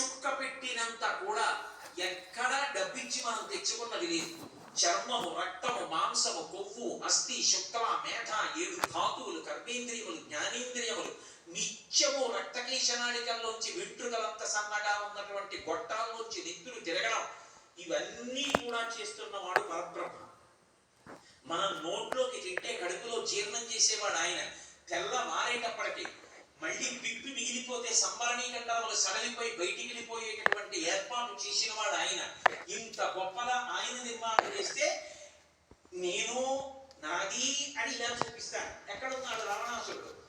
చుక్క పెట్టినంత కూడా ఎక్కడా డబ్బిచ్చి మనం తెచ్చుకున్నది లేదు. చర్మము రక్తము మాంసము కొవ్వు అస్థి శుక్ల మేధ ఏడు ధాతువులు కర్మేంద్రియములు జ్ఞానేంద్రియములు నిత్యము రక్తకేశనాళికల్లోంచి వెంట్రుకలంత సన్నగా ఉన్నటువంటి గొట్టాల్లోంచి నెత్తులు తిరగడం ఇవన్నీ కూడా చేస్తున్నవాడు పరబ్రహ్మ. మనం నోట్లోకి తింటే కడుపులో జీర్ణం చేసేవాడు ఆయన. తెల్ల మారేటప్పటికి మళ్ళీ పిప్పి మిగిలిపోతే సంబరణీకండాలు సడలిపోయి బయటికి వెళ్ళిపోయేటటువంటి ఏర్పాటు చేసిన వాడు ఆయన. ఇంత గొప్పగా ఆయన నిర్మాణం చేస్తే నేను నాది అని ఇలా చూపిస్తాను. ఎక్కడున్నాడు రావణాసుడు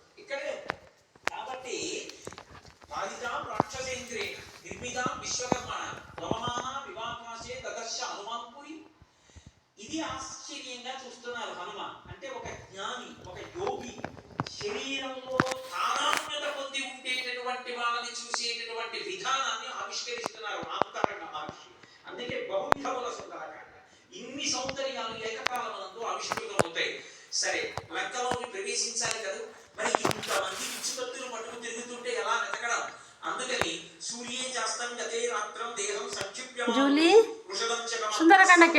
చూసేటటువంటి విధానాన్ని ఆవిష్కరిస్తున్నారు ఆంతరంగ మహర్షి. అందుకే బహువిధముల సుందరకాండ. ఇన్ని సౌందర్యాలు ఏకకాలమనందు ఆవిష్కృతం అవుతాయి సరే లంకలోకి ప్రవేశించాలి కదా? మరి ఇంతమంది ఇచ్చుకత్తులు పట్టుకు తిరుగుతుంటే ఎలా వెతకడం? అందుకని సూర్యే జాస్తం గతే రాత్రం దేహం సంక్షిప్యమానం జూలీ సుందరకాండకి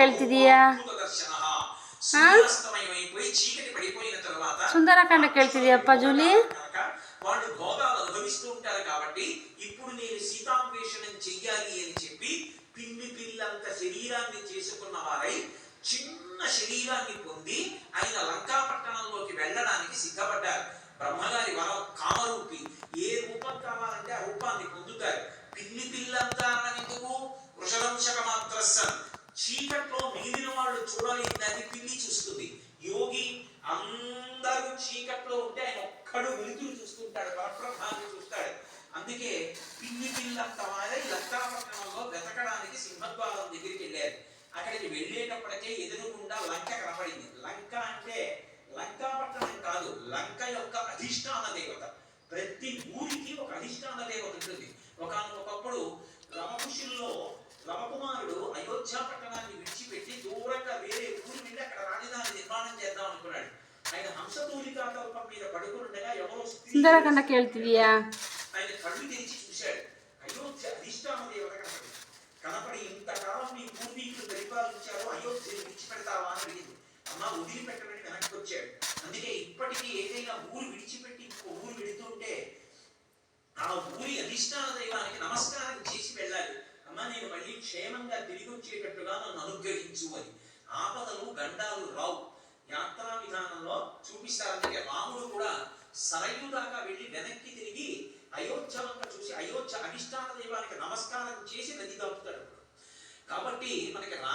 వెళ్తిదియా అప్ప జూలీ. కాబట్టి ఇప్పుడు నేను సీతాన్వేషణం చెయ్యాలి అని చెప్పి పిల్లి పిల్లంత శరీరాన్ని చేసుకున్న వారై చిన్న శరీరాన్ని పొంది ఆయన లంకా పట్టణంలోకి వెళ్ళడానికి సిద్ధపడ్డారు. బ్రహ్మగారి వరం కామరూపి. ఏ రూపం కావాలంటే ఆ రూపాన్ని పొందుతారు. పిల్లి పిల్లంతా ఎందుకు వృషభంశక మాత్రస్సన్ చీకట్లో మిగిలిన వాళ్ళు చూడలేదని అందుకే పిల్లి పిల్లంతమైన ఈ లంకాపట్టణంలో వెతకడానికి సింహద్వారం దగ్గరికి వెళ్ళారు. అక్కడికి వెళ్ళేటప్పటికే ఎదురుకుండా లంక కనపడింది. లంక అంటే లంకాపట్నం కాదు లంక యొక్క అధిష్టాన దేవత. ప్రతి ఊరికి ఒక అధిష్టాన దేవత ఉంటుంది. ఒకనొకప్పుడు రమకుషుల్లో రమకుమారుడు అయోధ్య పట్టణాన్ని విడిచిపెట్టి దూరంగా వేరే ఊరు వెళ్ళి అక్కడ రాజధాని నిర్మాణం చేద్దాం అనుకున్నాడు. ఆయన హంసతూలికా కల్పం మీద పడుకుని ఎవరో ఎవరో స్త్రీ ఆయన కళ్ళు తెరిచి చూశాడు. అయోధ్య అధిష్టాన దేవత కనపడి కనపడి ఇంతకాలం మీ పూర్వీకులు పరిపాలించారో అయోధ్యని విడిచిపెడతావా అని అడిగింది. అమ్మ వదిలిపెట్టమని వెనక్కి వచ్చాడు. అందుకే ఇప్పటికీ ఏదైనా ఊరు విడిచిపెట్టి ఇంకో ఊరు వెళుతుంటే ఆ ఊరి అధిష్టాన దైవానికి నమస్కారం చేసి వెళ్ళాలి. అమ్మ నేను మళ్ళీ క్షేమంగా తిరిగి వచ్చేటట్టుగా నన్ను అనుగ్రహించు అని. ఆపదలు గండాలు రావు యాత్రా విధానంలో చూపిస్తారు అందుకే రాముడు కూడా సరయు దాకా వెళ్ళి వెనక్కి తిరిగి అయోధ్య వంక వచ్చి అధిష్టాన దైవానికి నమస్కారం చేసి నది దాపుతాడు కాబట్టి మనకి రా